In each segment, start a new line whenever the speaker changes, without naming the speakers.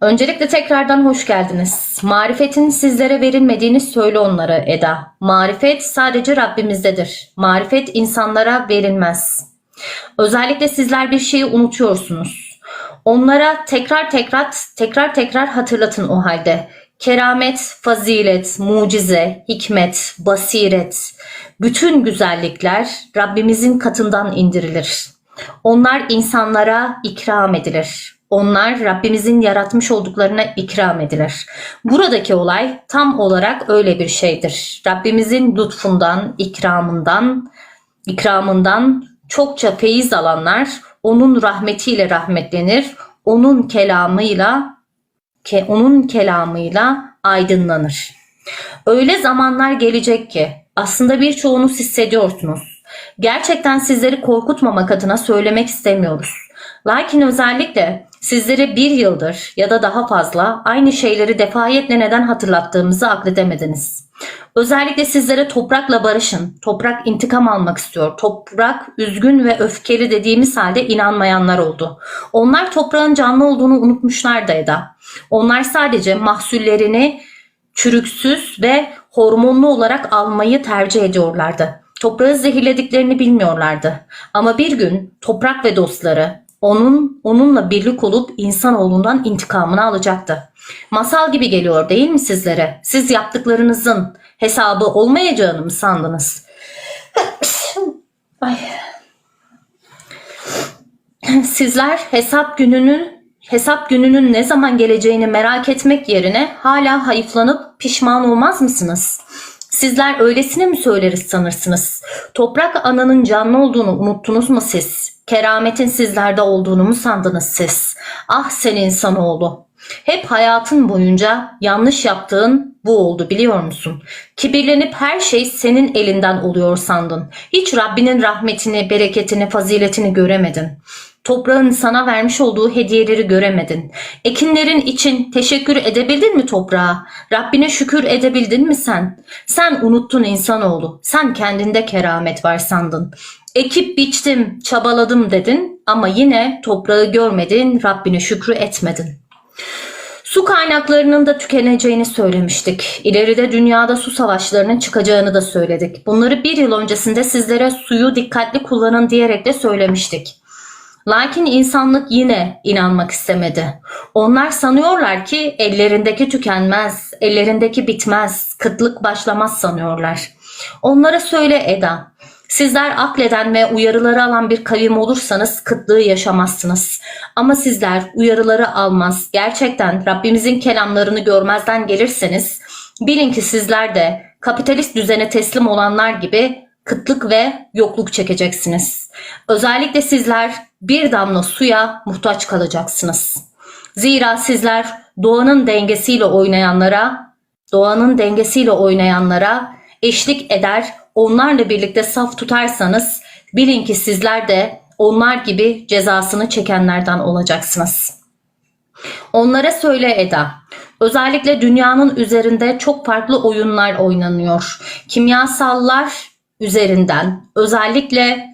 Öncelikle tekrardan hoş geldiniz. Marifetin sizlere verilmediğini söyle onlara Eda. Marifet sadece Rabbimizdedir. Marifet insanlara verilmez. Özellikle sizler bir şeyi unutuyorsunuz. Onlara tekrar tekrar tekrar tekrar hatırlatın o halde. Keramet, fazilet, mucize, hikmet, basiret, bütün güzellikler Rabbimizin katından indirilir. Onlar insanlara ikram edilir. Onlar Rabbimizin yaratmış olduklarına ikram edilir. Buradaki olay tam olarak öyle bir şeydir. Rabbimizin lütfundan, ikramından, ikramından çokça feyiz alanlar onun rahmetiyle rahmetlenir. Onun kelamıyla ke onun kelamıyla aydınlanır. Öyle zamanlar gelecek ki aslında birçoğunuz hissediyorsunuz. Gerçekten sizleri korkutmamak adına söylemek istemiyoruz. Lakin özellikle sizlere bir yıldır ya da daha fazla aynı şeyleri defayetle neden hatırlattığımızı akledemediniz. Özellikle sizlere toprakla barışın, toprak intikam almak istiyor, toprak üzgün ve öfkeli dediğimiz halde inanmayanlar oldu. Onlar toprağın canlı olduğunu unutmuşlar da Eda. Onlar sadece mahsullerini çürüksüz ve hormonlu olarak almayı tercih ediyorlardı. Toprağı zehirlediklerini bilmiyorlardı. Ama bir gün toprak ve dostları onun onunla birlik olup insanoğlundan intikamını alacaktı. Masal gibi geliyor değil mi sizlere? Siz yaptıklarınızın hesabı olmayacağını mı sandınız? Ay. Sizler hesap gününün hesap gününün ne zaman geleceğini merak etmek yerine hala hayıflanıp pişman olmaz mısınız? Sizler öylesine mi söyleriz sanırsınız? Toprak ananın canlı olduğunu unuttunuz mu siz? Kerametin sizlerde olduğunu mu sandınız siz? Ah sen insanoğlu. Hep hayatın boyunca yanlış yaptığın bu oldu biliyor musun? Kibirlenip her şey senin elinden oluyor sandın. Hiç Rabbinin rahmetini, bereketini, faziletini göremedin. Toprağın sana vermiş olduğu hediyeleri göremedin. Ekinlerin için teşekkür edebildin mi toprağa? Rabbine şükür edebildin mi sen? Sen unuttun insanoğlu. Sen kendinde keramet var sandın. Ekip biçtim, çabaladım dedin ama yine toprağı görmedin, Rabbine şükrü etmedin. Su kaynaklarının da tükeneceğini söylemiştik. İleride dünyada su savaşlarının çıkacağını da söyledik. Bunları bir yıl öncesinde sizlere suyu dikkatli kullanın diyerek de söylemiştik. Lakin insanlık yine inanmak istemedi. Onlar sanıyorlar ki ellerindeki tükenmez, ellerindeki bitmez, kıtlık başlamaz sanıyorlar. Onlara söyle Eda, Sizler akleden ve uyarıları alan bir kavim olursanız kıtlığı yaşamazsınız. Ama sizler uyarıları almaz, gerçekten Rabbimizin kelamlarını görmezden gelirseniz bilin ki sizler de kapitalist düzene teslim olanlar gibi kıtlık ve yokluk çekeceksiniz. Özellikle sizler bir damla suya muhtaç kalacaksınız. Zira sizler doğanın dengesiyle oynayanlara, doğanın dengesiyle oynayanlara eşlik eder, onlarla birlikte saf tutarsanız bilin ki sizler de onlar gibi cezasını çekenlerden olacaksınız. Onlara söyle Eda. Özellikle dünyanın üzerinde çok farklı oyunlar oynanıyor. Kimyasallar üzerinden özellikle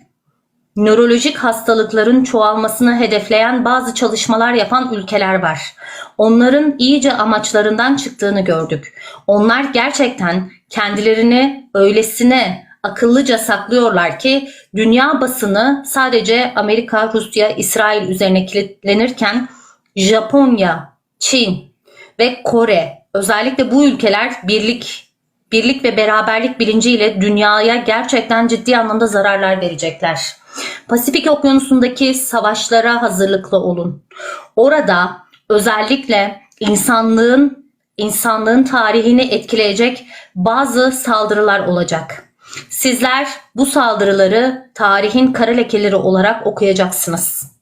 nörolojik hastalıkların çoğalmasını hedefleyen bazı çalışmalar yapan ülkeler var. Onların iyice amaçlarından çıktığını gördük. Onlar gerçekten kendilerini öylesine akıllıca saklıyorlar ki dünya basını sadece Amerika, Rusya, İsrail üzerine kilitlenirken Japonya, Çin ve Kore özellikle bu ülkeler birlik birlik ve beraberlik bilinciyle dünyaya gerçekten ciddi anlamda zararlar verecekler. Pasifik Okyanusu'ndaki savaşlara hazırlıklı olun. Orada özellikle insanlığın insanlığın tarihini etkileyecek bazı saldırılar olacak. Sizler bu saldırıları tarihin kara lekeleri olarak okuyacaksınız.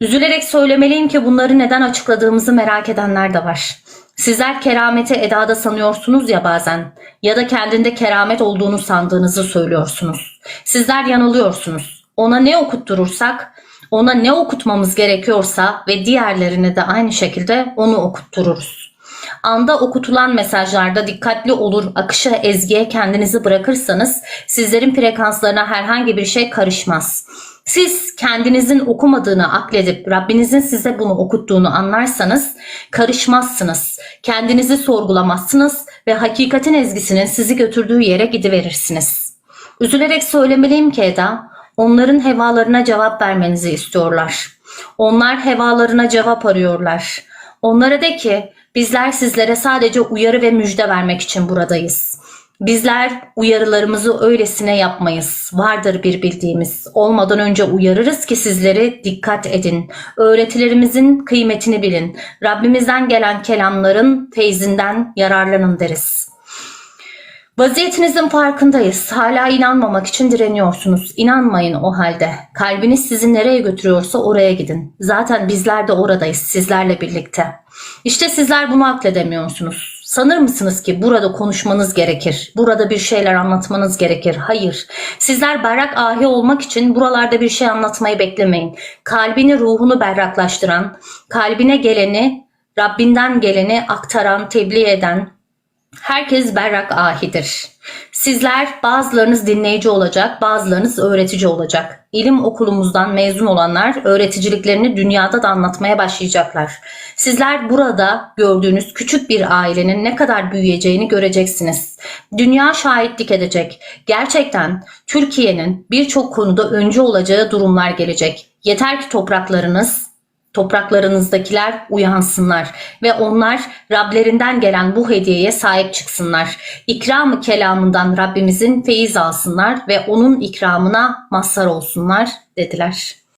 Üzülerek söylemeliyim ki bunları neden açıkladığımızı merak edenler de var. Sizler kerameti edada sanıyorsunuz ya bazen ya da kendinde keramet olduğunu sandığınızı söylüyorsunuz. Sizler yanılıyorsunuz. Ona ne okutturursak, ona ne okutmamız gerekiyorsa ve diğerlerine de aynı şekilde onu okuttururuz. Anda okutulan mesajlarda dikkatli olur, akışa, ezgiye kendinizi bırakırsanız sizlerin frekanslarına herhangi bir şey karışmaz. Siz kendinizin okumadığını akledip Rabbinizin size bunu okuttuğunu anlarsanız karışmazsınız. Kendinizi sorgulamazsınız ve hakikatin ezgisinin sizi götürdüğü yere gidiverirsiniz. Üzülerek söylemeliyim ki Eda, onların hevalarına cevap vermenizi istiyorlar. Onlar hevalarına cevap arıyorlar. Onlara de ki bizler sizlere sadece uyarı ve müjde vermek için buradayız. Bizler uyarılarımızı öylesine yapmayız. Vardır bir bildiğimiz. Olmadan önce uyarırız ki sizleri dikkat edin. Öğretilerimizin kıymetini bilin. Rabbimizden gelen kelamların feyzinden yararlanın deriz. Vaziyetinizin farkındayız. Hala inanmamak için direniyorsunuz. İnanmayın o halde. Kalbiniz sizi nereye götürüyorsa oraya gidin. Zaten bizler de oradayız sizlerle birlikte. İşte sizler bunu akledemiyorsunuz. Sanır mısınız ki burada konuşmanız gerekir? Burada bir şeyler anlatmanız gerekir? Hayır. Sizler berrak ahi olmak için buralarda bir şey anlatmayı beklemeyin. Kalbini, ruhunu berraklaştıran, kalbine geleni, Rabbinden geleni aktaran, tebliğ eden, Herkes berrak ahidir. Sizler bazılarınız dinleyici olacak, bazılarınız öğretici olacak. İlim okulumuzdan mezun olanlar öğreticiliklerini dünyada da anlatmaya başlayacaklar. Sizler burada gördüğünüz küçük bir ailenin ne kadar büyüyeceğini göreceksiniz. Dünya şahitlik edecek. Gerçekten Türkiye'nin birçok konuda öncü olacağı durumlar gelecek. Yeter ki topraklarınız topraklarınızdakiler uyansınlar ve onlar Rablerinden gelen bu hediyeye sahip çıksınlar. İkramı kelamından Rabbimizin feyiz alsınlar ve onun ikramına mazhar olsunlar dediler.